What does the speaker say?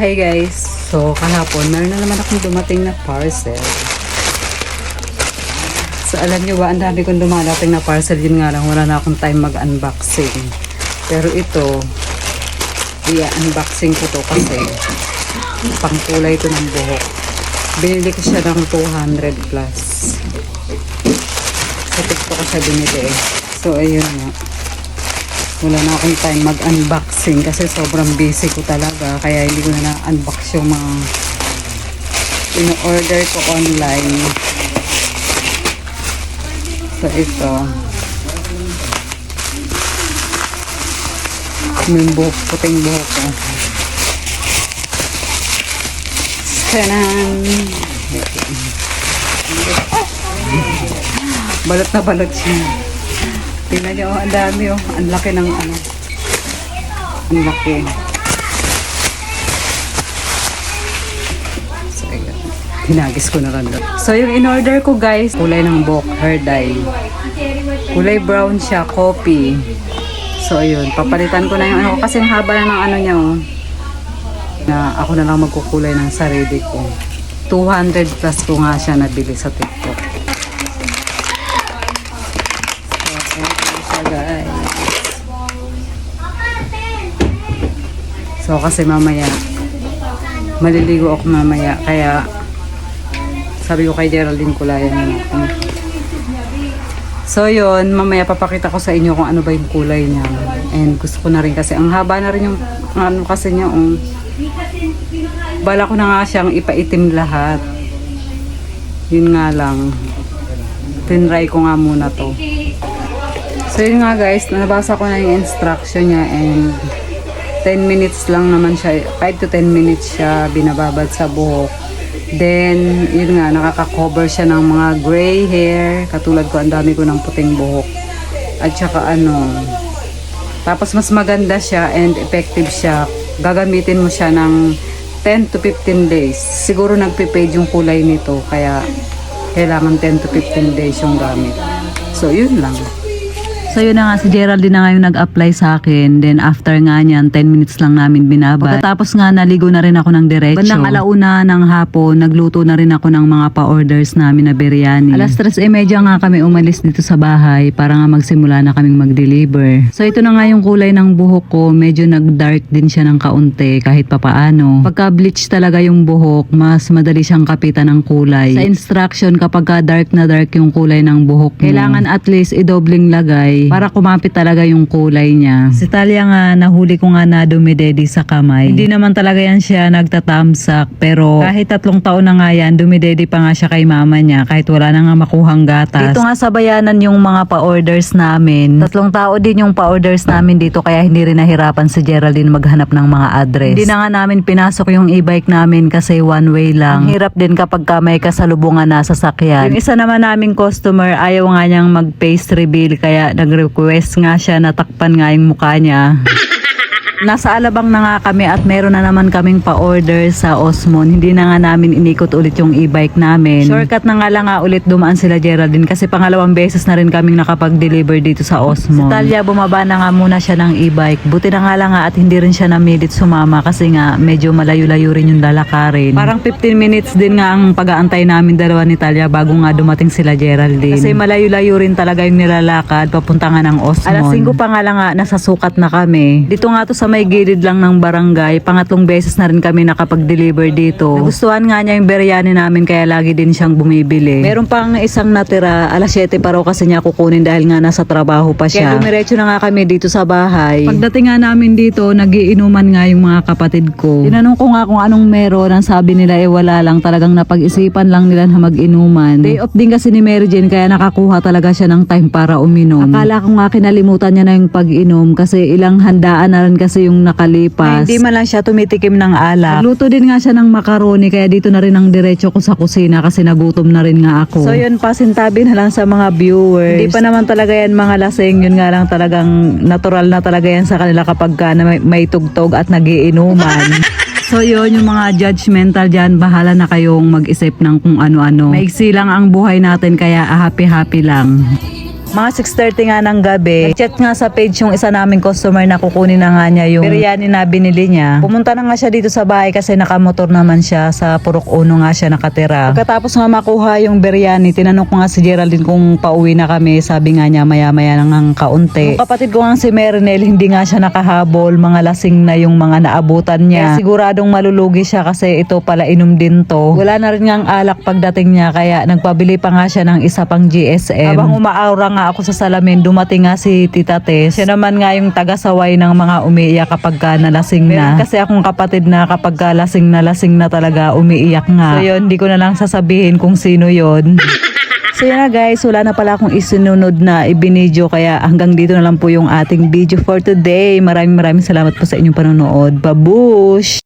Hi guys! So kahapon, meron na naman akong dumating na parcel. So alam nyo ba, ang dami kong dumadating na parcel. Yun nga lang, wala na akong time mag-unboxing. Pero ito, i-unboxing ko to kasi pangkulay ito ng buhok. Binili ko siya ng 200 plus. TikTok ko siya binili eh. So ayun nga wala na akong time mag-unboxing kasi sobrang busy ko talaga kaya hindi ko na na-unbox yung mga in-order ko online. So ito. Yung buhok, puting buhok ko. Tanan! balot na balot siya Tingnan nyo, oh, ang dami oh. Ang laki ng ano. Ang laki. So, ayun. Hinagis ko na daw. So, yung in-order ko guys, kulay ng buhok, hair dye. Kulay brown siya, coffee. So, ayun. Papalitan ko na yung ano kasi haba na ng ano niya oh. Na ako na lang magkukulay ng sarili ko. 200 plus ko nga siya nabili sa TikTok. So, ayan siya guys. So, kasi mamaya, maliligo ako mamaya. Kaya, sabi ko kay Geraldine, kulayan na natin. So, yun, mamaya papakita ko sa inyo kung ano ba yung kulay niya. And gusto ko na rin kasi, ang haba na rin yung, ano kasi niya, um, bala ko na nga siyang ipaitim lahat. Yun nga lang. Tinry ko nga muna to. So yun nga guys, nabasa ko na yung instruction niya and 10 minutes lang naman siya, 5 to 10 minutes siya binababad sa buhok. Then, yun nga, nakaka-cover siya ng mga gray hair. Katulad ko, ang dami ko ng puting buhok. At saka ano, tapos mas maganda siya and effective siya. Gagamitin mo siya ng 10 to 15 days. Siguro nagpe-fade yung kulay nito, kaya kailangan 10 to 15 days yung gamit. So, yun lang. So yun na nga, si Geraldine na nga yung nag-apply sa akin. Then after nga niyan, 10 minutes lang namin binabad. Pagkatapos nga, naligo na rin ako ng diretso. Bandang alauna ng hapon, nagluto na rin ako ng mga pa-orders namin na biryani. Alas 3.30 nga kami umalis dito sa bahay para nga magsimula na kaming mag-deliver. So ito na nga yung kulay ng buhok ko. Medyo nag-dark din siya ng kaunti kahit papaano. Pagka bleach talaga yung buhok, mas madali siyang kapitan ng kulay. Sa instruction, kapag ka dark na dark yung kulay ng buhok mo, kailangan at least idobling lagay para kumapit talaga yung kulay niya. Si Talia nga, nahuli ko nga na dumidedi sa kamay. Hindi naman talaga yan siya nagtatamsak pero kahit tatlong taon na nga yan, dumidedi pa nga siya kay mama niya kahit wala na nga makuhang gatas. Dito nga sa bayanan yung mga pa-orders namin. Tatlong tao din yung pa-orders namin dito kaya hindi rin nahirapan si Geraldine maghanap ng mga address. Hindi na nga namin pinasok yung e-bike namin kasi one way lang. Ang hirap din kapag ka may kasalubungan na sasakyan. Yung isa naman naming customer, ayaw nga niyang mag-face reveal kaya nag-request nga siya na takpan nga yung mukha niya. Nasa Alabang na nga kami at meron na naman kaming pa-order sa Osmon. Hindi na nga namin inikot ulit yung e-bike namin. Shortcut na nga lang nga ulit dumaan sila Geraldine kasi pangalawang beses na rin kaming nakapag-deliver dito sa Osmon. Si Talia bumaba na nga muna siya ng e-bike. Buti na nga lang nga at hindi rin siya namilit sumama kasi nga medyo malayo-layo rin yung lalakarin. Parang 15 minutes din nga ang pag-aantay namin dalawa ni Talia bago nga dumating sila Geraldine. Kasi malayo-layo rin talaga yung nilalakad papunta nga ng Osmon. Alas 5 pa nga lang nga nasa sukat na kami. Dito nga to sa may gilid lang ng barangay. Pangatlong beses na rin kami nakapag-deliver dito. Nagustuhan nga niya yung biryani namin kaya lagi din siyang bumibili. Meron pang isang natira, alas 7 pa raw kasi niya kukunin dahil nga nasa trabaho pa siya. Kaya dumiretso na nga kami dito sa bahay. Pagdating nga namin dito, nagiinuman nga yung mga kapatid ko. Tinanong ko nga kung anong meron. Ang sabi nila eh wala lang. Talagang napag-isipan lang nila na mag-inuman. Day off din kasi ni Mary Jane kaya nakakuha talaga siya ng time para uminom. Akala ko nga kinalimutan niya na yung pag-inom kasi ilang handaan na rin kasi yung nakalipas. hindi man lang siya tumitikim ng alak. Luto din nga siya ng macaroni kaya dito na rin ang diretso ko sa kusina kasi nagutom na rin nga ako. So yun, pasintabi na lang sa mga viewers. Hindi pa naman talaga yan mga lasing. Yun nga lang talagang natural na talaga yan sa kanila kapag ka na may, may tugtog at nagiinuman. So yun, yung mga judgmental dyan, bahala na kayong mag-isip ng kung ano-ano. Maiksi lang ang buhay natin kaya happy-happy lang. Mga 6.30 nga ng gabi, chat nga sa page yung isa naming customer na kukunin na nga niya yung biryani na binili niya. Pumunta na nga siya dito sa bahay kasi nakamotor naman siya sa Purok Uno nga siya nakatira. Pagkatapos nga makuha yung biryani, tinanong ko nga si Geraldine kung pauwi na kami. Sabi nga niya maya-maya na nga kaunti. Yung kapatid ko nga si Merinel, hindi nga siya nakahabol. Mga lasing na yung mga naabutan niya. Kaya siguradong malulugi siya kasi ito pala inom din to. Wala na rin nga ang alak pagdating niya kaya nagpabili pa nga siya ng isa pang GSM. Habang umaaura nga ako sa salamin, dumating nga si Tita Tess. Siya naman nga yung taga-saway ng mga umiiyak kapag ka nalasing na. kasi akong kapatid na kapag ka lasing na lasing na talaga umiiyak nga. So yun, hindi ko na lang sasabihin kung sino yon. So yun na guys, wala na pala akong isinunod na ibinidyo kaya hanggang dito na lang po yung ating video for today. Maraming maraming salamat po sa inyong panonood. Babush!